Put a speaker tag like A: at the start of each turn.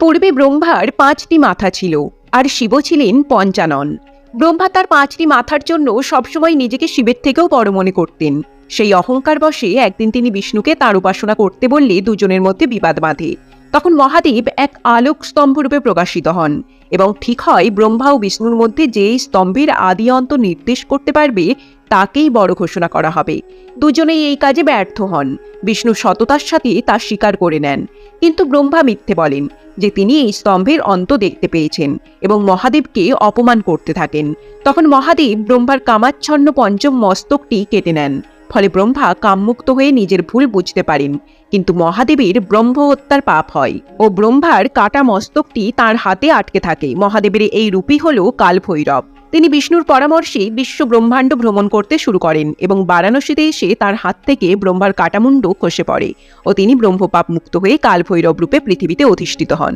A: পূর্বে ব্রহ্মার পাঁচটি মাথা ছিল, আর শিব ছিলেন পঞ্চানন। ব্রহ্মা তার পাঁচটি মাথার জন্য সবসময় নিজেকে শিবের থেকেও বড় মনে করতেন। সেই অহংকার বশে একদিন তিনি বিষ্ণুকে তার উপাসনা করতে বললে দুজনের মধ্যে বিবাদ বাঁধে। তখন মহাদেব এক আলোক স্তম্ভরূপে প্রকাশিত হন, এবং ঠিক হয় ব্রহ্মা ও বিষ্ণুর মধ্যে যে স্তম্ভের আদি অন্ত নির্দেশ করতে পারবে তাকেই বড় ঘোষণা করা হবে। দুজনেই এই কাজে ব্যর্থ হন। বিষ্ণু সততার সাথে তা স্বীকার করে নেন। কিন্তু ব্রহ্মা মিথ্যে বলেন যে তিনি এই স্তম্ভের অন্ত দেখতে পেয়েছেন এবং মহাদেবকে অপমান করতে থাকেন। তখন মহাদেব ব্রহ্মার কামাচ্ছন্ন পঞ্চম মস্তকটি কেটে নেন। ফলে ব্রহ্মা কামমুক্ত হয়ে নিজের ভুল বুঝতে পারেন। কিন্তু মহাদেবের ব্রহ্ম হত্যার পাপ হয় ও ব্রহ্মার কাটা মস্তকটি তার হাতে আটকে থাকে। মহাদেবের এই রূপই হল কালভৈরব। তিনি বিষ্ণুর পরামর্শে বিশ্ব ব্রহ্মাণ্ড ভ্রমণ করতে শুরু করেন এবং বারাণসীতে এসে তার হাত থেকে ব্রহ্মার কাটামুণ্ড খসে পড়ে ও তিনি ব্রহ্মপাপ মুক্ত হয়ে কালভৈরব রূপে পৃথিবীতে অধিষ্ঠিত হন।